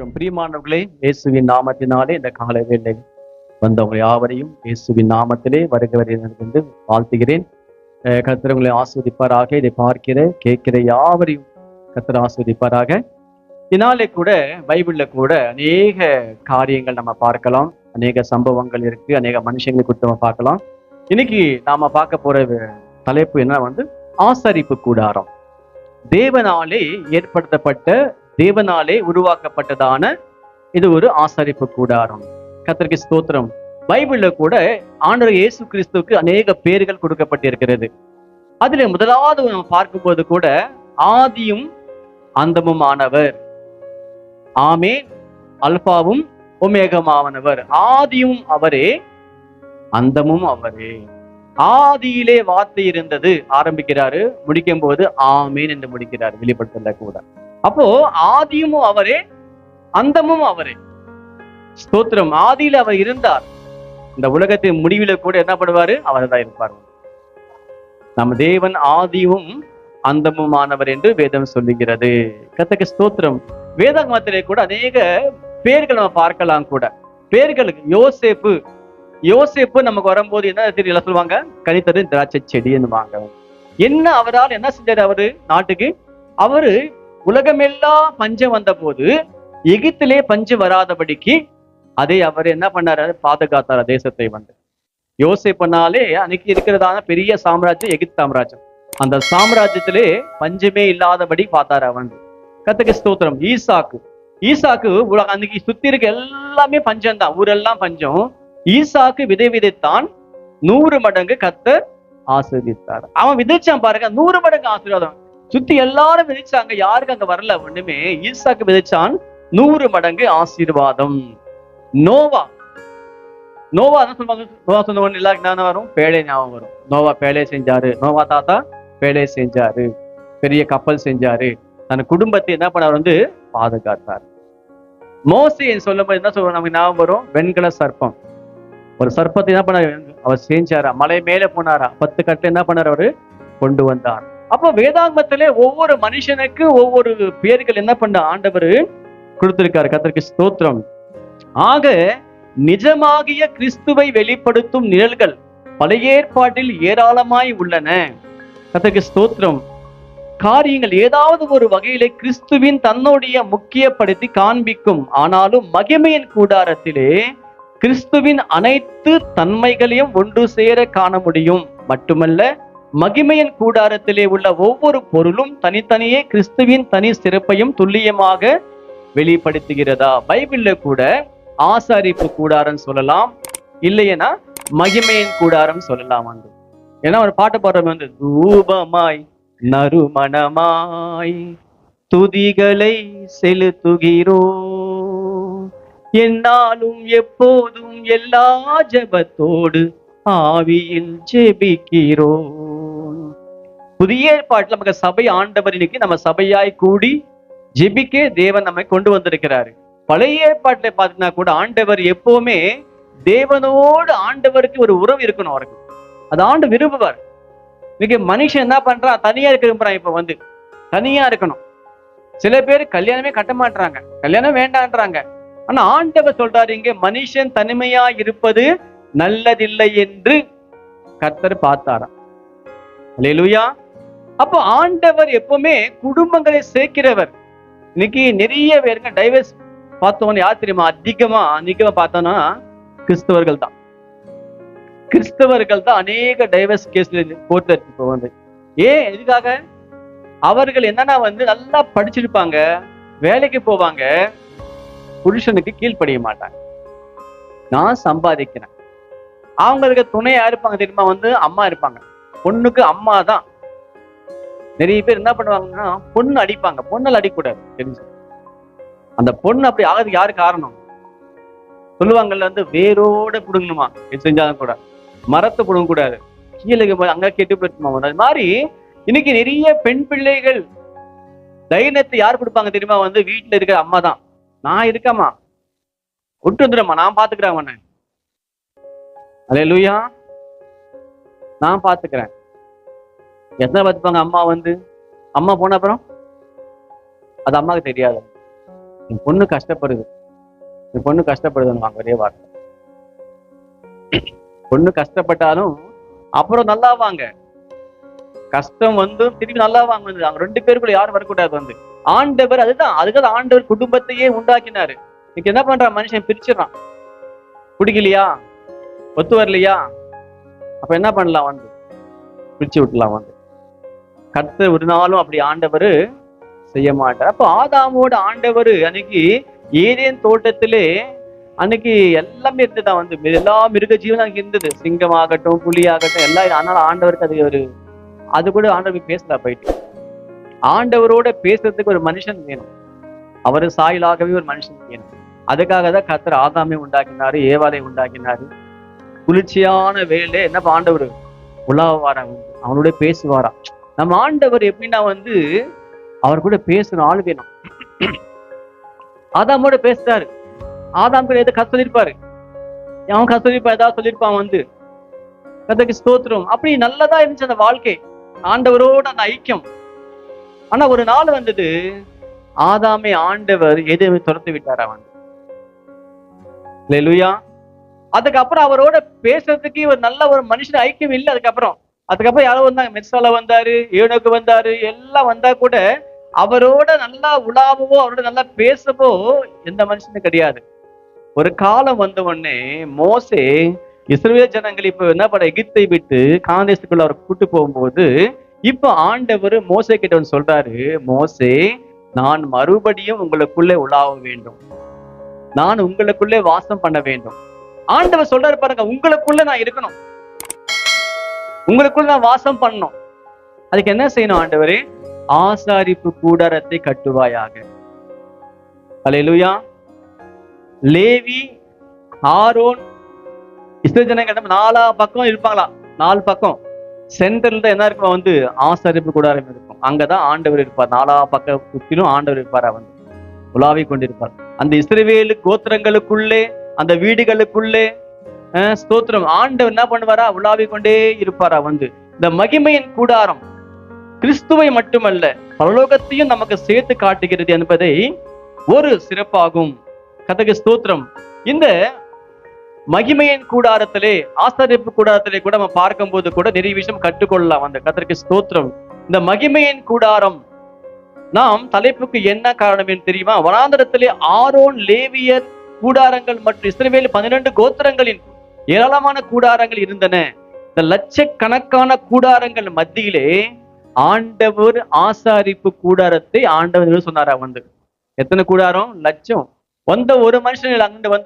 ஸ்தோத்திரம் பிரியமானவர்களே இயேசுவின் நாமத்தினாலே இந்த காலை வேலை வந்தவங்க யாவரையும் இயேசுவின் நாமத்திலே வருகிறவர் என்று வாழ்த்துகிறேன். அஹ் உங்களை ஆஸ்வதிப்பாராக இதை பார்க்கிற கேட்கிற யாவரையும் கத்திர ஆஸ்வதிப்பாராக. இதனாலே கூட பைபிளில் கூட அநேக காரியங்கள் நம்ம பார்க்கலாம். அநேக சம்பவங்கள் இருக்கு அநேக மனுஷங்களை குறித்து நம்ம பார்க்கலாம். இன்னைக்கு நாம பார்க்க போற தலைப்பு என்ன வந்து ஆசரிப்பு கூடாரம். தேவனாலே ஏற்படுத்தப்பட்ட தேவனாலே உருவாக்கப்பட்டதான இது ஒரு ஆசரிப்பு கூடாரம். கர்த்தருக்கு ஸ்தோத்திரம். பைபிள்ல கூட ஆண்டவர் இயேசு கிறிஸ்துவுக்கு அநேக பேர்கள் கொடுக்கப்பட்டிருக்கிறது. அதுல முதலாவது நம்ம பார்க்கும்போது கூட ஆதியும் அந்தமும் ஆனவர் ஆமே அல்பாவும் ஒமேகமாவனவர் ஆதியும் அவரே அந்தமும் அவரே. ஆதியிலே வார்த்தை இருந்தது. ஆரம்பிக்கிறாரு முடிக்கும் போது ஆமேன் என்று முடிக்கிறார். வெளிப்படுத்தல கூட. அப்போ ஆதியும் அவரே அந்தமும் அவரே. ஸ்தோத்திரம் ஆதியில அவர் இருந்தார். இந்த உலகத்தின் முடிவில கூட என்ன பண்ணுவாரு? அவர் தான் இருப்பார். நம்ம தேவன் ஆதியும் அந்தமுமானவர் என்று வேதம் சொல்லுகிறது. கத்தக்கு ஸ்தோத்திரம். வேதாகமத்திலே கூட அநேக பேர்கள் நம்ம பார்க்கலாம் கூட. பேர்களுக்கு யோசேப்பு. யோசேப்பு நமக்கு வரும்போது என்ன தெரியல சொல்லுவாங்க? கனித்தது திராட்சை செடி என்னுவாங்க என்ன அவரால் என்ன செஞ்சாரு அவரு? நாட்டுக்கு? அவரு உலகமெல்லாம் பஞ்சம் வந்த போது எகிப்திலே பஞ்சம் வராதபடிக்கு அதை அவர் என்ன பண்ணாரு? பாதுகாத்தார் தேசத்தை வந்து. யோசிப்பனாலே அன்னைக்கு இருக்கிறதான பெரிய சாம்ராஜ்யம் எகிப்து சாம்ராஜ்யம். அந்த சாம்ராஜ்யத்திலே பஞ்சமே இல்லாதபடி பார்த்தாரு அவன். கத்துக்கு ஸ்தோத்திரம். ஈசாக்கு. ஈசாக்கு உலகம் அன்னைக்கு சுத்தி இருக்க எல்லாமே பஞ்சம் தான் ஊரெல்லாம் பஞ்சம். ஈசாக்கு விதை விதைத்தான் நூறு மடங்கு கத்த ஆசீர்வதித்தார். அவன் விதைச்சான் பாருங்க நூறு மடங்கு ஆசீர்வாதம். சுத்தி எல்லாரும் விதைச்சாங்க யாருக்கு அங்க வரல? ஒண்ணுமே. ஈசாக்கு விதைச்சான் நூறு மடங்கு ஆசீர்வாதம். நோவா. நோவா தான் சொல்லுவாங்க? நோவா சொன்ன ஒண்ணு எல்லாருக்கும் ஞானம் வரும்? பேழை ஞாபகம் வரும். நோவா பேழை செஞ்சாரு. நோவா தாத்தா பேழை செஞ்சாரு. பெரிய கப்பல் செஞ்சாரு. தன் குடும்பத்தை என்ன பண்ணார்? வந்து பாதுகாத்தார். சொல்லும் சொல்லும்போது என்ன சொல்றோம் நமக்கு ஞாபகம் வரும்? வெண்கல சர்ப்பம். ஒரு சர்ப்பத்தை என்ன பண்ணார்? அவர் செஞ்சாரா? மலை மேலே போனாரா? பத்து கட்டு என்ன பண்ணார் அவரு? கொண்டு வந்தார். அப்போ வேதாங்கத்திலே ஒவ்வொரு மனுஷனுக்கு ஒவ்வொரு பேர்கள் என்ன பண்ண ஆண்டவர் கொடுத்திருக்காரு கத்திரிக்கு ஸ்தோத்திரம். ஆக நிஜமாகிய கிறிஸ்துவை வெளிப்படுத்தும் நிழல்கள் பழைய ஏற்பாட்டில் ஏராளமாய் உள்ளன. கத்திரிக்கு ஸ்தோத்திரம். காரியங்கள் ஏதாவது ஒரு வகையிலே கிறிஸ்துவின் தன்னுடைய முக்கியப்படுத்தி காண்பிக்கும். ஆனாலும் மகிமையின் கூடாரத்திலே கிறிஸ்துவின் அனைத்து தன்மைகளையும் ஒன்று சேர காண முடியும். மட்டுமல்ல மகிமையின் கூடாரத்திலே உள்ள ஒவ்வொரு பொருளும் தனித்தனியே கிறிஸ்துவின் தனி சிறப்பையும் துல்லியமாக வெளிப்படுத்துகிறதா? பைபிள்ல கூட ஆசாரிப்பு கூடாரம் சொல்லலாம். இல்லையனா மகிமையின் கூடாரம் சொல்லலாம் வந்து ஏன்னா ஒரு பாட்டு பாடுறவங்க வந்து தூபமாய் நறுமணமாய் துதிகளை செலுத்துகிறோ என்னாலும் எப்போதும் எல்லா ஜெபத்தோடு ஆவியில் ஜெபிக்கிறோ புதிய ஏற்பாட்டில் நமக்கு சபை ஆண்டவர் இன்னைக்கு நம்ம சபையாய் கூடி ஜெபிக்க தேவன் நம்மை கொண்டு வந்திருக்கிறாரு. பழைய ஏற்பாட்டில் பார்த்தீங்கன்னா கூட ஆண்டவர் எப்பவுமே தேவனோடு ஆண்டவருக்கு ஒரு உறவு இருக்கணும் அவருக்கு. அது ஆண்டு விரும்புவார். இன்னைக்கு மனுஷன் என்ன பண்றான்? தனியா இருக்க விரும்புறான் இப்ப வந்து. தனியா இருக்கணும். சில பேர் கல்யாணமே கட்ட மாட்டாங்க கல்யாணம் வேண்டான்றாங்க. ஆனா ஆண்டவர் சொல்றாரு இங்க மனுஷன் தனிமையா இருப்பது நல்லதில்லை என்று கர்த்தர் பார்த்தாராம். அல்லேலூயா அப்போ ஆண்டவர் எப்பவுமே குடும்பங்களை சேர்க்கிறவர். இன்னைக்கு நிறைய பேருங்க டைவர்ஸ் பார்த்தோம்னு யார் தெரியுமா? அதிகமா அதிகமா பார்த்தோம்னா கிறிஸ்தவர்கள் தான். கிறிஸ்தவர்கள் தான் அநேக டைவர்ஸ் கேஸ்ல கோர்ட்ல இப்போ வந்து. ஏன்? எதுக்காக? அவர்கள் என்னன்னா வந்து நல்லா படிச்சிருப்பாங்க வேலைக்கு போவாங்க புருஷனுக்கு கீழ்ப்படிய மாட்டாங்க. நான் சம்பாதிக்கிறேன். அவங்களுக்கு துணையா இருப்பாங்க தெரியுமா? வந்து அம்மா இருப்பாங்க. பொண்ணுக்கு அம்மா தான். நிறைய பேர் என்ன பண்ணுவாங்கன்னா பொண்ணு அடிப்பாங்க. பொண்ணால் அடிக்கக்கூடாது. தெரிஞ்சு அந்த பொண்ணு அப்படி ஆகுது யாரு காரணம்? சொல்லுவாங்கல்ல வந்து வேரோட பிடுங்கணுமா? இது செஞ்சாலும் கூட. மரத்தை பிடுங்க கூடாது கீழே போய் அங்க கெட்டு போயிருக்குமா அது மாதிரி இன்னைக்கு நிறைய பெண் பிள்ளைகள் தைரியத்தை யார் கொடுப்பாங்க தெரியுமா? வந்து வீட்டுல இருக்கிற அம்மா தான். நான் இருக்கேம்மா. கொண்டு வந்துடும்மா. நான் பாத்துக்கிறேன் அவனை. அலே லூயா நான் பாத்துக்கிறேன். எத்தனை பார்த்துப்பாங்க அம்மா வந்து? அம்மா போன அப்புறம்? அது அம்மாவுக்கு தெரியாது. என் பொண்ணு கஷ்டப்படுது. என் பொண்ணு கஷ்டப்படுதுன்னு வாங்க ஒரே வார்த்தை. பொண்ணு கஷ்டப்பட்டாலும் அப்புறம் நல்லா வாங்க கஷ்டம் வந்து திருப்பி நல்லா வாங்க வந்து. அவங்க ரெண்டு பேருக்குள்ள யாரும் வரக்கூடாது வந்து. ஆண்டவர் அதுதான். அதுக்காக ஆண்டவர் குடும்பத்தையே உண்டாக்கினாரு. இன்னைக்கு என்ன பண்றான்? மனுஷன் பிரிச்சிடறான். பிடிக்கலையா ஒத்து வரலையா? அப்ப என்ன பண்ணலாம் வந்து? பிரிச்சு விட்டுலாம் வந்து. கர்த்தர் ஒரு நாளும் அப்படி ஆண்டவர் செய்ய மாட்டார். அப்போ ஆதாமோட ஆண்டவர் அன்னைக்கு ஏதேன் தோட்டத்திலே அன்னைக்கு எல்லாமே இருந்ததா வந்து எல்லா மிருக ஜீவனும் அங்கே இருந்தது. சிங்கம் ஆகட்டும் புலி ஆகட்டும் எல்லாம் அதனால ஆண்டவருக்கு அது ஒரு அது கூட ஆண்டவருக்கு பேசல போயிட்டு. ஆண்டவரோட பேசுறதுக்கு ஒரு மனுஷன் வேணும். அவர் சாயலாகவே ஒரு மனுஷன் வேணும். அதுக்காக தான் கர்த்தர் ஆதாமை உண்டாக்கினாரு ஏவாலை உண்டாக்கினாரு. குளிர்ச்சியான வேலை என்ன ஆண்டவர்? உலாவாரா அவனோட பேசுவாராம். நம்ம ஆண்டவர் எப்படின்னா வந்து அவர் கூட பேசுற ஆள் வேணும். ஆதாமோட பேசுறாரு. ஆதாம் கூட எதை கத்து சொல்லியிருப்பாரு அவன் கத்து சொல்லியிருப்பா ஏதாவது சொல்லியிருப்பான் வந்து. கதைக்கு ஸ்தோத்திரம். அப்படி நல்லதா இருந்துச்சு அந்த வாழ்க்கை. ஆண்டவரோட அந்த ஐக்கியம். ஆனா ஒரு நாள் வந்தது ஆதாமை ஆண்டவர் எதுவுமே துரத்து விட்டார் அவன். லெலுயா அதுக்கப்புறம் அவரோட பேசுறதுக்கு ஒரு நல்ல ஒரு மனுஷன் ஐக்கியம் இல்லை அதுக்கப்புறம். அதுக்கப்புறம் யாரோ வந்தாங்க. மெர்சால வந்தாரு ஏனோக்கு வந்தாரு எல்லாம் வந்தா கூட அவரோட நல்லா உலாவவோ அவரோட நல்லா பேசவோ எந்த மனுஷனும் கிடையாது. ஒரு காலம் வந்த உடனே மோசே இஸ்ரேல் ஜனங்கள் இப்ப என்ன பண்ண எகிப்தை விட்டு காந்தேசத்துக்குள்ள அவர் கூட்டு போகும்போது இப்ப ஆண்டவர் மோசே கிட்ட சொல்றாரு மோசே நான் மறுபடியும் உங்களுக்குள்ளே உலாவ வேண்டும். நான் உங்களுக்குள்ளே வாசம் பண்ண வேண்டும். ஆண்டவர் சொல்றாரு பாருங்க உங்களுக்குள்ள நான் இருக்கணும். உங்களுக்குள்ள நான் வாசம் பண்ணணும் அதுக்கு என்ன செய்யணும் ஆண்டவரே? ஆசாரிப்பு கூடாரத்தை கட்டுவாயாக. அலையலுயா லேவி ஆரோன் இஸ்ரேல் நாலா பக்கம் இருப்பாங்களா? நாலு பக்கம். சென்டர்ல தான் என்ன இருக்கும் வந்து? ஆசாரிப்பு கூடாரம் இருக்கும். அங்கதான் ஆண்டவர் இருப்பார். நாலா பக்க சுத்திலும் ஆண்டவர் இருப்பார் வந்து? உலாவி கொண்டிருப்பார். அந்த இஸ்ரேவேலு கோத்திரங்களுக்குள்ளே அந்த வீடுகளுக்குள்ளே ஸ்தோத்திரம். ஆண்டவர் என்ன பண்ணுவாரா? உலாவி கொண்டே இருப்பாரா வந்து. இந்த மகிமையின் கூடாரம் கிறிஸ்துவை மட்டுமல்ல பரலோகத்தையும் நமக்கு சேர்த்து காட்டுகிறது என்பதை ஒரு சிறப்பாகும். கதகு ஸ்தோத்திரம். இந்த மகிமையின் கூடாரத்திலே ஆசரிப்பு கூடாரத்திலே கூட நம்ம பார்க்கும்போது கூட நிறைய விஷயம் கற்றுக்கொள்ளலாம். அந்த கதற்கு ஸ்தோத்திரம். இந்த மகிமையின் கூடாரம் நாம் தலைப்புக்கு என்ன காரணம் என்று தெரியுமா? வனாந்தரத்திலே ஆரோன் லேவியர் கூடாரங்கள் மற்றும் இஸ்ரேவேல் பன்னிரண்டு கோத்திரங்களின் ஏராளமான கூடாரங்கள் இருந்தன. இந்த லட்சக்கணக்கான கூடாரங்கள் மத்தியிலே ஆண்டவர் ஆசாரிப்பு கூடாரத்தை ஆண்டவர் சொன்னாரா வந்து. எத்தனை கூடாரம்? லட்சம். வந்த ஒரு மனுஷன் அங்கிட்டு வந்து